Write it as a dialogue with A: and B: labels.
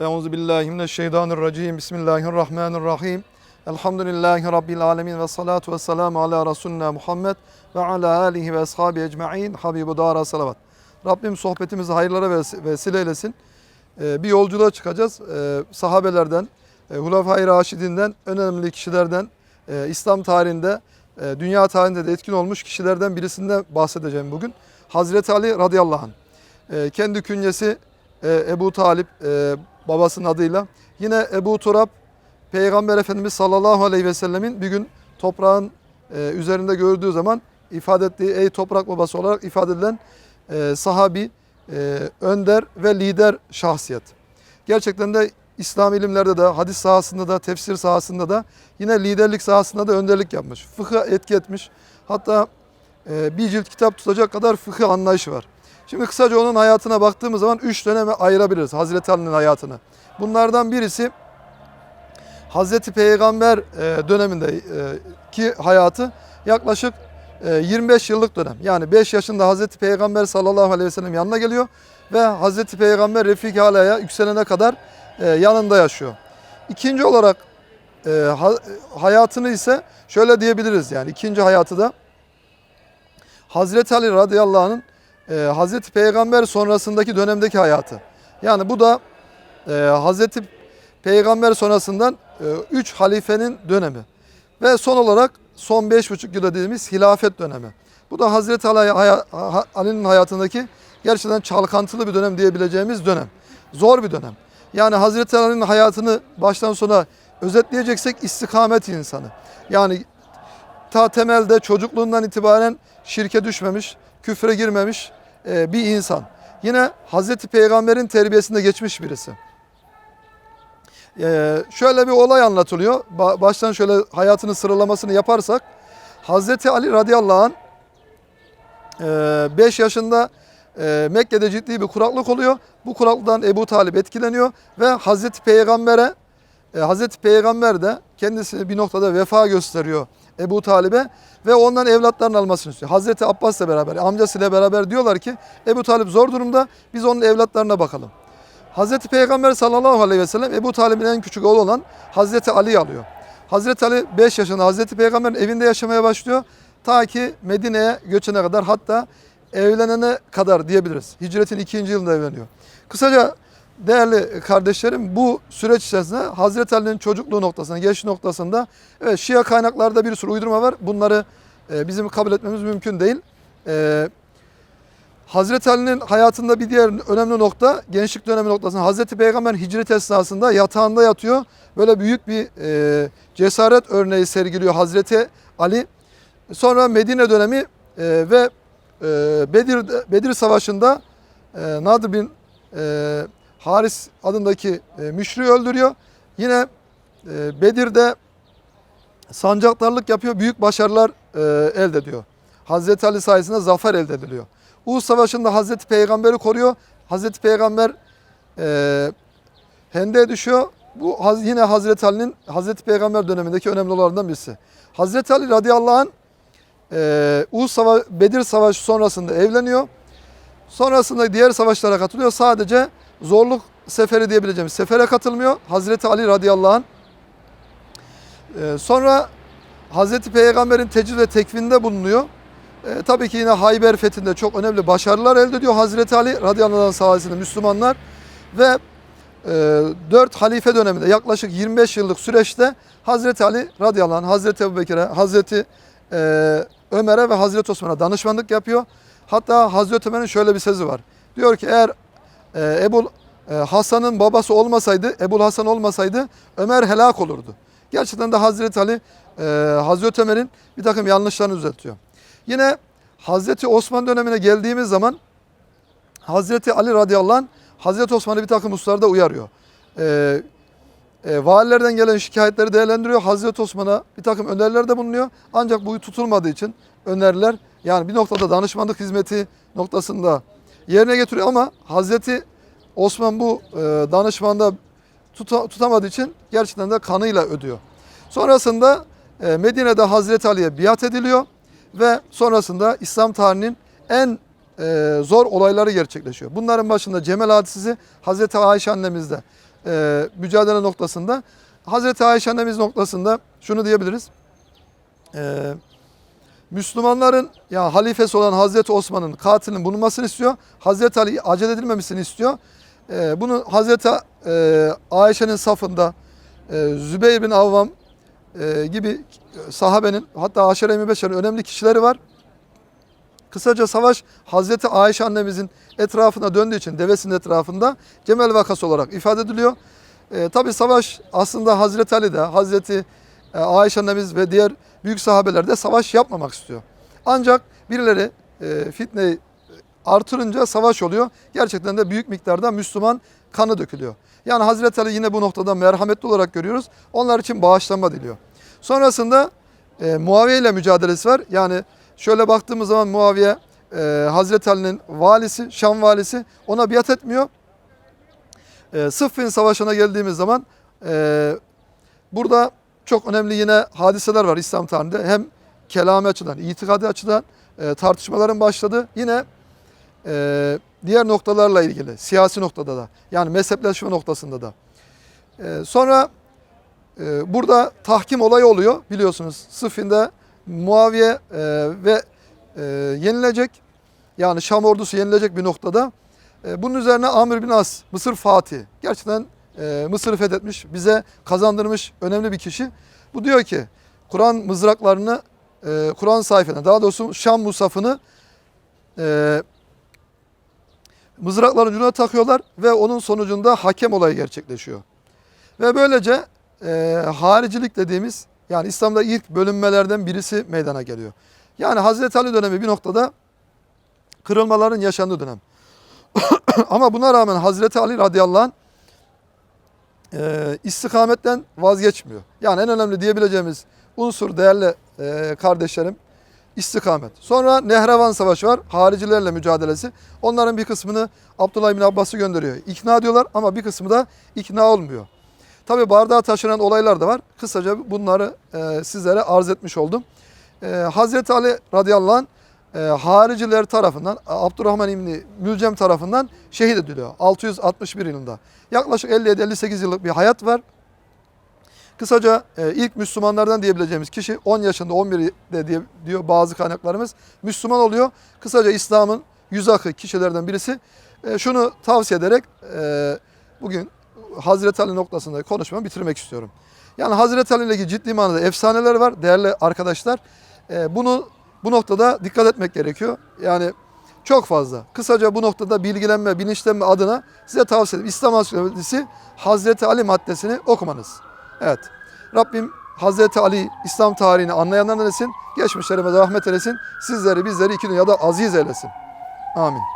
A: Euzu billahi mineşşeytanirracim. Bismillahirrahmanirrahim. Elhamdülillahi rabbil alamin ve salatu vesselamü ala resulina Muhammed ve ala alihi ve ashabi ecmaîn. Habibu dara salavat. Rabbim sohbetimizi hayırlara ves- vesile eylesin. Ee, bir yolculuğa çıkacağız. Ee, sahabelerden, e, Hulefai Raşidinden, önemli kişilerden, e, İslam tarihinde, e, dünya tarihinde de etkin olmuş kişilerden birisinden bahsedeceğim bugün. Hazreti Ali radıyallahu anh. E, kendi künyesi Ebu Talip babasının adıyla. Yine Ebu Turab Peygamber Efendimiz sallallahu aleyhi ve sellemin bir gün toprağın e, üzerinde gördüğü zaman ifade ettiği ey toprak babası olarak ifade edilen e, sahabi, e, önder ve lider şahsiyet. Gerçekten de İslam ilimlerde de, hadis sahasında da, tefsir sahasında da yine liderlik sahasında da önderlik yapmış. Fıkha etki etmiş. Hatta e, bir cilt kitap tutacak kadar fıkıh anlayışı var. Şimdi kısaca onun hayatına baktığımız zaman üç döneme ayırabiliriz Hazreti Ali'nin hayatını. Bunlardan birisi Hazreti Peygamber e, döneminde e, hayatı yaklaşık e, 25 yıllık dönem. Yani 5 yaşında Hazreti Peygamber sallallahu aleyhi ve sellem yanına geliyor ve Hazreti Peygamber Refik Ala'ya yükselene kadar e, yanında yaşıyor. İkinci olarak e, ha- hayatını ise şöyle diyebiliriz yani ikinci hayatı da Hazreti Ali radıyallahu anh'ın e, Hazreti Peygamber sonrasındaki dönemdeki hayatı. Yani bu da e, Hazreti Peygamber sonrasından 3 halifenin dönemi. Ve son olarak son 5,5 yıl dediğimiz hilafet dönemi. Bu da Hazreti Ali'nin hayatındaki gerçekten çalkantılı bir dönem diyebileceğimiz dönem. Zor bir dönem. Yani Hazreti Ali'nin hayatını baştan sona özetleyeceksek istikamet insanı. Yani ta temelde çocukluğundan itibaren şirke düşmemiş, küfre girmemiş e, bir insan. Yine Hazreti Peygamber'in terbiyesinde geçmiş birisi. E, şöyle bir olay anlatılıyor. Ba- Baştan şöyle hayatını sıralamasını yaparsak. Hazreti Ali radıyallahu anh 5 yaşında e, Mekke'de ciddi bir kuraklık oluyor. Bu kuraklıktan Ebu Talip etkileniyor ve Hazreti Peygamber'e e, Hazreti Peygamber de kendisi bir noktada vefa gösteriyor Ebu Talib'e ve ondan evlatlarını almasını istiyor. Hazreti Abbas'la beraber, amcasıyla beraber diyorlar ki Ebu Talip zor durumda biz onun evlatlarına bakalım. Hazreti Peygamber sallallahu aleyhi ve sellem Ebu Talib'in en küçük oğlu olan Hazreti Ali'yi alıyor. Hazreti Ali 5 yaşında Hazreti Peygamber'in evinde yaşamaya başlıyor. Ta ki Medine'ye göçene kadar hatta evlenene kadar diyebiliriz. Hicretin ikinci yılında evleniyor. Kısaca değerli kardeşlerim bu süreç içerisinde Hazreti Ali'nin çocukluğu noktasında, genç noktasında evet Şia kaynaklarda bir sürü uydurma var. Bunları e, bizim kabul etmemiz mümkün değil. E, Hazreti Ali'nin hayatında bir diğer önemli nokta gençlik dönemi noktasında Hazreti Peygamber hicret esnasında yatağında yatıyor. Böyle büyük bir e, cesaret örneği sergiliyor Hazreti Ali. Sonra Medine dönemi e, ve e, Bedir Bedir Savaşı'nda e, Nadir bin e, Haris adındaki e, müşriği öldürüyor. Yine e, Bedir'de sancaktarlık yapıyor. Büyük başarılar e, elde ediyor. Hazreti Ali sayesinde zafer elde ediliyor. Uhud Savaşı'nda Hazreti Peygamber'i koruyor. Hazreti Peygamber e, hendeye düşüyor. Bu yine Hazreti Ali'nin Hazreti Peygamber dönemindeki önemli olaylardan birisi. Hazreti Ali radıyallahu anh e, Uhud Sava Bedir Savaşı sonrasında evleniyor. Sonrasında diğer savaşlara katılıyor. Sadece zorluk seferi diyebileceğimiz sefere katılmıyor. Hazreti Ali radıyallahu anh. E, sonra Hazreti Peygamber'in tecrübe ve tekvinde bulunuyor. E, tabii ki yine Hayber fethinde çok önemli başarılar elde ediyor Hazreti Ali radıyallahu anh sayesinde Müslümanlar ve e, 4 halife döneminde yaklaşık 25 yıllık süreçte Hazreti Ali radıyallahu anh, Hazreti Ebubekir'e, Hazreti e, Ömer'e ve Hazreti Osman'a danışmanlık yapıyor. Hatta Hazreti Ömer'in şöyle bir sözü var. Diyor ki eğer e, Ebu e, Hasan'ın babası olmasaydı, Ebu Hasan olmasaydı Ömer helak olurdu. Gerçekten de Hazreti Ali e, Hazreti Ömer'in bir takım yanlışlarını düzeltiyor. Yine Hazreti Osman dönemine geldiğimiz zaman Hazreti Ali radıyallahu anh Hazreti Osman'ı bir takım hususlarda uyarıyor. Ee, valilerden gelen şikayetleri değerlendiriyor. Hazreti Osman'a bir takım önerilerde bulunuyor. Ancak bu tutulmadığı için öneriler yani bir noktada danışmanlık hizmeti noktasında yerine getiriyor ama Hazreti Osman bu e, danışmanda tuta- tutamadığı için gerçekten de kanıyla ödüyor. Sonrasında e, Medine'de Hazreti Ali'ye biat ediliyor ve sonrasında İslam tarihinin en e, zor olayları gerçekleşiyor. Bunların başında Cemel hadisesi Hazreti Ayşe annemizde mücadele noktasında. Hazreti Ayşe annemiz noktasında şunu diyebiliriz. E, Müslümanların ya halifesi olan Hazreti Osman'ın katilinin bulunmasını istiyor. Hazreti Ali acele edilmemesini istiyor. E, bunu Hazreti e, Ayşe'nin safında e, Zübeyir bin Avvam e, gibi sahabenin hatta Aşere-i Mübeşşer'in önemli kişileri var. Kısaca savaş Hazreti Ayşe annemizin etrafına döndüğü için devesinin etrafında Cemel vakası olarak ifade ediliyor. E, Tabi savaş aslında Hazreti Ali de Hazreti e, Ayşe annemiz ve diğer büyük sahabeler de savaş yapmamak istiyor. Ancak birileri e, fitneyi artırınca savaş oluyor. Gerçekten de büyük miktarda Müslüman kanı dökülüyor. Yani Hazreti Ali yine bu noktada merhametli olarak görüyoruz. Onlar için bağışlanma diliyor. Sonrasında e, Muaviye ile mücadelesi var. Yani şöyle baktığımız zaman Muaviye e, Hazreti Ali'nin valisi, Şam valisi ona biat etmiyor. E, Sıffin Savaşı'na geldiğimiz zaman e, burada çok önemli yine hadiseler var İslam tarihinde. Hem kelami açıdan, itikadi açıdan e, tartışmaların başladığı yine e, diğer noktalarla ilgili, siyasi noktada da yani mezhepleşme noktasında da. E, sonra e, burada tahkim olayı oluyor biliyorsunuz. Sıffin'de Muaviye e, ve e, yenilecek yani Şam ordusu yenilecek bir noktada. E, bunun üzerine Amr bin As, Mısır Fatih. Gerçekten e, Mısır'ı fethetmiş, bize kazandırmış önemli bir kişi. Bu diyor ki Kur'an mızraklarını, e, Kur'an sayfasına daha doğrusu Şam musafını e, mızrakların ucuna takıyorlar ve onun sonucunda hakem olayı gerçekleşiyor. Ve böylece haricilik dediğimiz yani İslam'da ilk bölünmelerden birisi meydana geliyor. Yani Hazreti Ali dönemi bir noktada kırılmaların yaşandığı dönem. Ama buna rağmen Hazreti Ali radıyallahu anh e, istikametten vazgeçmiyor. Yani en önemli diyebileceğimiz unsur değerli e, kardeşlerim istikamet. Sonra Nehrevan Savaşı var. Haricilerle mücadelesi. Onların bir kısmını Abdullah bin Abbas'ı gönderiyor. İkna diyorlar ama bir kısmı da ikna olmuyor. Tabi bardağa taşınan olaylar da var. Kısaca bunları e, sizlere arz etmiş oldum. E, Hazreti Ali radıyallahu anh e, hariciler tarafından Abdurrahman İbni Mülcem tarafından şehit ediliyor. 661 yılında. Yaklaşık 57-58 yıllık bir hayat var. Kısaca e, ilk Müslümanlardan diyebileceğimiz kişi 10 yaşında 11'de diye, diyor bazı kaynaklarımız Müslüman oluyor. Kısaca İslam'ın yüz akı kişilerden birisi. E, şunu tavsiye ederek e, bugün Hazreti Ali noktasında konuşmamı bitirmek istiyorum. Yani Hazreti Ali ilgili ciddi manada efsaneler var değerli arkadaşlar. E, bunu bu noktada dikkat etmek gerekiyor. Yani çok fazla. Kısaca bu noktada bilgilenme, bilinçlenme adına size tavsiye ederim. İslam Ansiklopedisi Hazreti Ali maddesini okumanız. Evet. Rabbim Hazreti Ali İslam tarihini anlayanlardan etsin. Geçmişlerimize rahmet eylesin. Sizleri bizleri iki dünyada aziz eylesin. Amin.